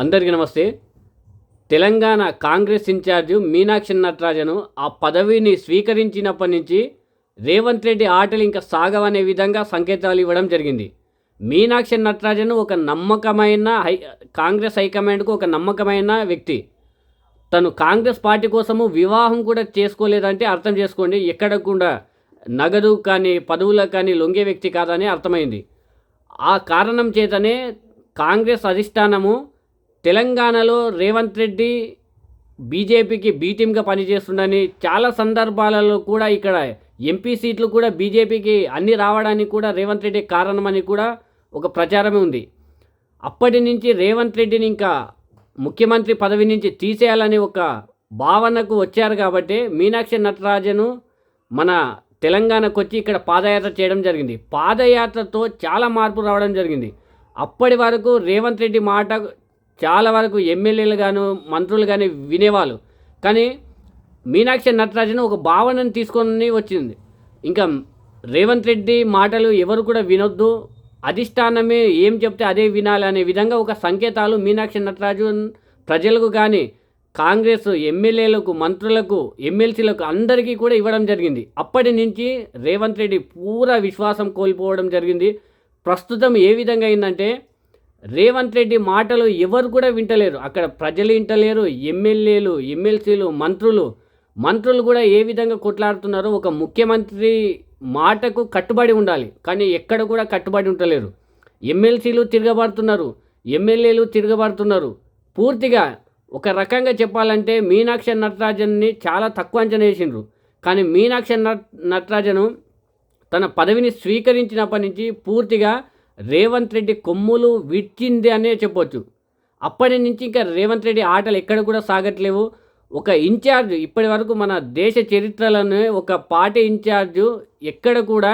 అందరికీ నమస్తే. Telangana Congress in charge Meenakshi నటరాజను ఆ పదవిని స్వీకరించినప్పటి నుంచి రేవంత్ రెడ్డి ఆటలు ఇంకా సాగవనే విధంగా సంకేతాలు ఇవ్వడం జరిగింది. మీనాక్షి నటరాజన్ ఒక నమ్మకమైన హై కాంగ్రెస్ హైకమాండ్కు ఒక నమ్మకమైన వ్యక్తి. తను కాంగ్రెస్ పార్టీ కోసము వివాహం కూడా చేసుకోలేదంటే అర్థం చేసుకోండి ఎక్కడకుండా నగదు కానీ పదవులకు కానీ లొంగే వ్యక్తి కాదని అర్థమైంది. ఆ కారణం చేతనే కాంగ్రెస్ అధిష్టానము తెలంగాణలో రేవంత్ రెడ్డి బీజేపీకి బీ టీమ్గా పనిచేస్తుందని చాలా సందర్భాలలో కూడా ఇక్కడ ఎంపీ సీట్లు కూడా బీజేపీకి అన్ని రావడానికి కూడా రేవంత్ రెడ్డి కారణమని కూడా ఒక ప్రచారమే ఉంది. అప్పటి నుంచి రేవంత్ రెడ్డిని ఇంకా ముఖ్యమంత్రి పదవి నుంచి తీసేయాలని ఒక భావనకు వచ్చారు కాబట్టి మీనాక్షి నటరాజను మన తెలంగాణకు వచ్చి ఇక్కడ పాదయాత్ర చేయడం జరిగింది. పాదయాత్రతో చాలా మార్పు రావడం జరిగింది. అప్పటి వరకు రేవంత్ రెడ్డి మాట చాలా వరకు ఎమ్మెల్యేలు గాను మంత్రులు కానీ వినేవాళ్ళు. కానీ మీనాక్షి నటరాజన్ ఒక భావనను తీసుకొని వచ్చింది. ఇంకా రేవంత్ రెడ్డి మాటలు ఎవరు కూడా వినొద్దు. అధిష్టానమే ఏం చెప్తే అదే వినాలి అనే విధంగా ఒక సంకేతాలు మీనాక్షి నటరాజు ప్రజలకు కానీ కాంగ్రెస్ ఎమ్మెల్యేలకు మంత్రులకు ఎమ్మెల్సీలకు అందరికీ కూడా ఇవ్వడం జరిగింది. అప్పటి నుంచి రేవంత్ రెడ్డి పూరా విశ్వాసం కోల్పోవడం జరిగింది. ప్రస్తుతం ఏ విధంగా అయిందంటే రేవంత్ రెడ్డి మాటలు ఎవరు కూడా వింటలేరు. అక్కడ ప్రజలు వింటలేరు ఎమ్మెల్యేలు ఎమ్మెల్సీలు మంత్రులు. మంత్రులు కూడా ఏ విధంగా కొట్లాడుతున్నారో ఒక ముఖ్యమంత్రి మాటకు కట్టుబడి ఉండాలి. కానీ ఎక్కడ కూడా కట్టుబడి ఉండలేరు ఎమ్మెల్సీలు తిరగబడుతున్నారు ఎమ్మెల్యేలు తిరగబడుతున్నారు. పూర్తిగా ఒక రకంగా చెప్పాలంటే మీనాక్షి నటరాజన్ని చాలా తక్కువ అంచనా వేసిండ్రు. కానీ మీనాక్షి నట్ నటరాజను తన పదవిని స్వీకరించినప్పటి నుంచి పూర్తిగా రేవంత్ రెడ్డి కొమ్ములు విచ్చింది అనే చెప్పొచ్చు. అప్పటి నుంచి ఇంకా రేవంత్ రెడ్డి ఆటలు ఎక్కడ కూడా సాగట్లేవు. ఒక ఇన్ఛార్జ్ ఇప్పటి వరకు మన దేశ చరిత్రలోనే ఒక పార్టీ ఇన్ఛార్జు ఎక్కడ కూడా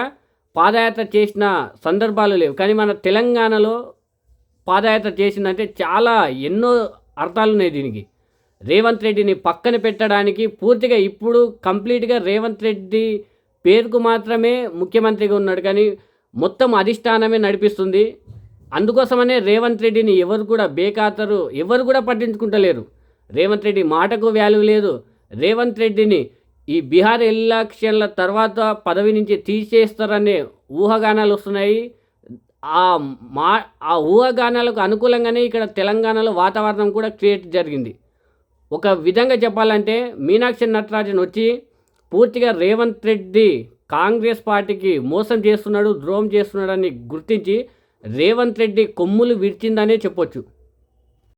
పాదయాత్ర చేసిన సందర్భాలు లేవు. కానీ మన తెలంగాణలో పాదయాత్ర చేసిందంటే చాలా ఎన్నో అర్థాలు ఉన్నాయి దీనికి. రేవంత్ రెడ్డిని పక్కన పెట్టడానికి పూర్తిగా ఇప్పుడు కంప్లీట్గా రేవంత్ రెడ్డి పేరుకు మాత్రమే ముఖ్యమంత్రిగా ఉన్నాడు. కానీ మొత్తం అధిష్టానమే నడిపిస్తుంది. అందుకోసమనే రేవంత్ రెడ్డిని ఎవరు కూడా బేఖాతరు ఎవరు కూడా పట్టించుకుంటలేరు. రేవంత్ రెడ్డి మాటకు వాల్యూ లేదు. రేవంత్ రెడ్డిని ఈ బీహార్ ఎలక్షన్ల తర్వాత పదవి నుంచి తీసేస్తారనే ఊహాగానాలు వస్తున్నాయి. ఆ మా ఆ ఊహాగానాలకు అనుకూలంగానే ఇక్కడ తెలంగాణలో వాతావరణం కూడా క్రియేట్ జరిగింది. ఒక విధంగా చెప్పాలంటే మీనాక్షి నటరాజన్ వచ్చి పూర్తిగా రేవంత్ రెడ్డి కాంగ్రెస్ పార్టీకి మోసం చేస్తున్నాడు ద్రోహం చేస్తున్నాడని గుర్తించి రేవంత్ రెడ్డి కొమ్ములు విరిచిందనే చెప్పొచ్చు.